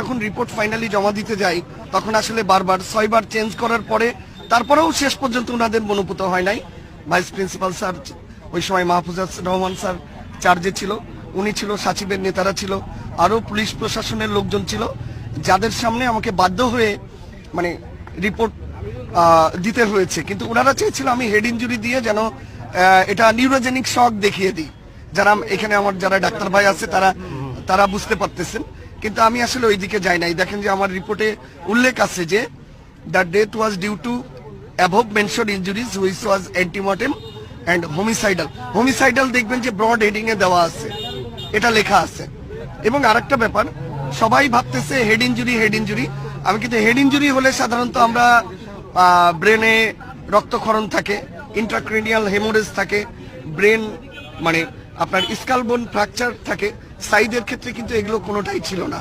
যখন report finally জমা দিতে যাই, তখন আসলে বারবার ছয়বার চেঞ্জ করার পরে তারপরেও শেষ পর্যন্ত ওনাদের মনোপুত হয় নাই। ভাইস প্রিন্সিপাল স্যার ওই সময় মাহফুজাজ রহমান স্যার চার্জে ছিল, উনি ছিল, সাচিবের নেতারা ছিল, আরও পুলিশ প্রশাসনের লোকজন ছিল, যাদের সামনে আমাকে বাধ্য হয়ে মানে রিপোর্ট দিতে হয়েছে। কিন্তু ওনারা চেয়েছিল আমি হেড ইঞ্জুরি দিয়ে যেন এটা নিউরোজেনিক শক দেখিয়ে দিই। যারা এখানে আমার যারা ডাক্তার ভাই আছে, তারা তারা বুঝতে পারতেছেন। কিন্তু আমি আসলে ওই দিকে যাই নাই। দেখেন যে আমার রিপোর্টে উল্লেখ আছে যে the death was due to above mentioned injuries which was antemortem and homicidal homicidal দেখবেন যে ব্রড হেডিং এ দেওয়া আছে। এটা লেখা আছে। এবং আরেকটা ব্যাপার, সবাই ভাবতেছে হেড ইঞ্জুরি হেড ইঞ্জুরি আমি কিন্তু হেড ইঞ্জুরি হলে সাধারণত আমরা ব্রেনে রক্তক্ষরণ থাকে ইন্ট্রাক্রেনিয়াল হেমোরেজ থাকে ব্রেন মানে আপনার স্কালবোন ফ্র্যাকচার থাকে। সাইডের ক্ষেত্রে কিন্তু এগুলো কোনোটাই ছিল না।